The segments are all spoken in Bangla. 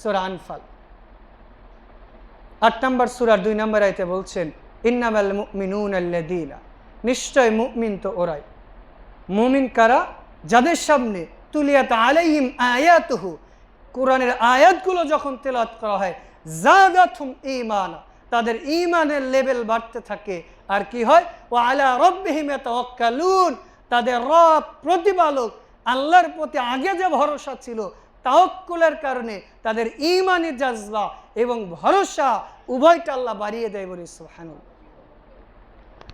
সোরা আনফাল। আট নম্বর সুরার দুই নম্বর আইতে বলছেন, ইন্নামাল মুমিনুন আল্লাযীনা নিশ্চয় মুমিন তো ওরাই। মুমিন কারা? যাদের সামনে তুলিয়াত আলাইহিম আয়াতুহু, কোরআনের আয়াতগুলো যখন তেলাওয়াত করা হয় জাদাতুম ঈমানা, তাদের ঈমানের লেভেল বাড়তে থাকে। আর কি হয়? ও আলা রব্বিহিম ইয়াতাওয়াক্কালুন, তাদের রব প্রতিপালক আল্লাহর প্রতি আগে যে ভরসা ছিল তাওক্কুলের কারণে তাদের ঈমানি জাজবা এবং ভরসা উভয়টা আল্লাহ বাড়িয়ে দেয় বলে সুবহানাল্লাহ।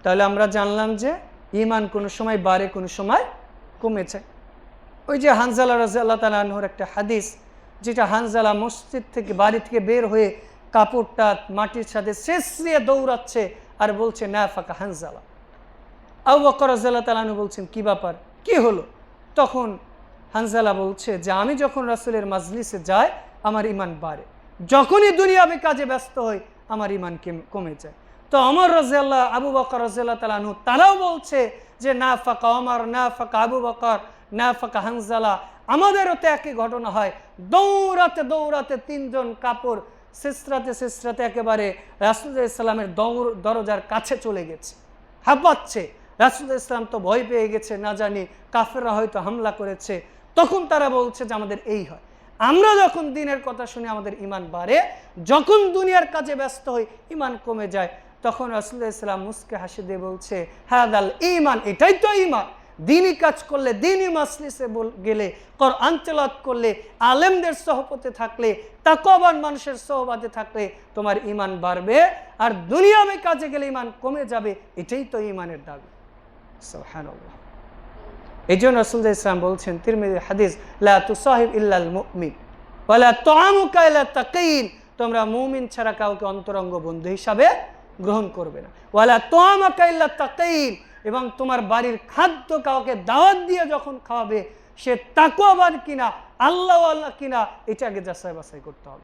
তাহলে আমরা জানলাম যে ইমান কোনো সময় বাড়ে, কোনো সময় কমেছে। ওই যে হানজালা রাজা আল্লাহ তালাহর একটা হাদিস, যেটা হানজালা মসজিদ থেকে বাড়ি থেকে বের হয়ে কাপড়টা মাটির সাথে শেষিয়ে দৌড়াচ্ছে আর বলছে, না, ফাঁকা হানজালা। আউ বকর রাজাল্লাহ তালাহু বলছেন, কি ব্যাপার? কি হলো? তখন হানজালা বলছে যে, আমি যখন রাসুলের মাজলিসে যাই, আমার ইমান বাড়ে। যখনই দুনিয়াবি কাজে ব্যস্ত হই, আমার ইমান কেম- যায়। তো অমর রাজিয়াল্লাহ আবু বকর রাজিয়াল্লাহ তালাহু তারাও বলছে যে না ফাঁকা অমর না ফাঁকা আবু বকর না ফাঁকা হানজালা। আমাদেরও তো একই ঘটনা হয়। দৌড়াতে দৌড়াতে তিনজন কাপড় শেষরাতে শেষরাতে একেবারে রাসুল ইসলামের দৌড়, দরজার কাছে চলে গেছে। হাঁপাচ্ছে। রাসুল ইসলাম তো ভয় পেয়ে গেছে, না জানি কাফেররা হয়তো হামলা করেছে। তখন তারা বলছে যে আমাদের এই হয়। আমরা যখন দিনের কথা শুনে, আমাদের ইমান বাড়ে, যখন দুনিয়ার কাজে ব্যস্ত হই ইমান কমে যায়, তখন রাসুল্লাহ ইসলাম মুসকে হাসি দিয়ে বলছে হ্যাঁ দাল ইমান এটাই তো ইমান দিনই কাজ করলে, দিনই মাসলিসে গেলে কর আঞ্চলাত করলে, আলেমদের সহপতে থাকলে তাকবান মানুষের সহবাদে থাকলে তোমার ইমান বাড়বে, আর দুনিয়ামে কাজে গেলে ইমান কমে যাবে, এটাই তো ইমানের দাবি। সুবহানাল্লাহ। এই জন্য রসুল্লাহ ইসলাম বলছেন তিরমিজি হাদিস, লা তুসাহিব ইল্লাল মুমিন তোমরা মুমিন ছাড়া কাউকে অন্তরঙ্গ বন্ধু হিসাবে গ্রহণ করবে না। ওয়ালা তুআমুকা ইল্লা এবং তোমার বাড়ির খাদ্য কাউকে দাওয়াত দিয়ে যখন খাওয়াবে, সে তাকওয়াবান কিনা আল্লাহ আল্লাহ কিনা এটা আগে যাচাই বাছাই করতে হবে।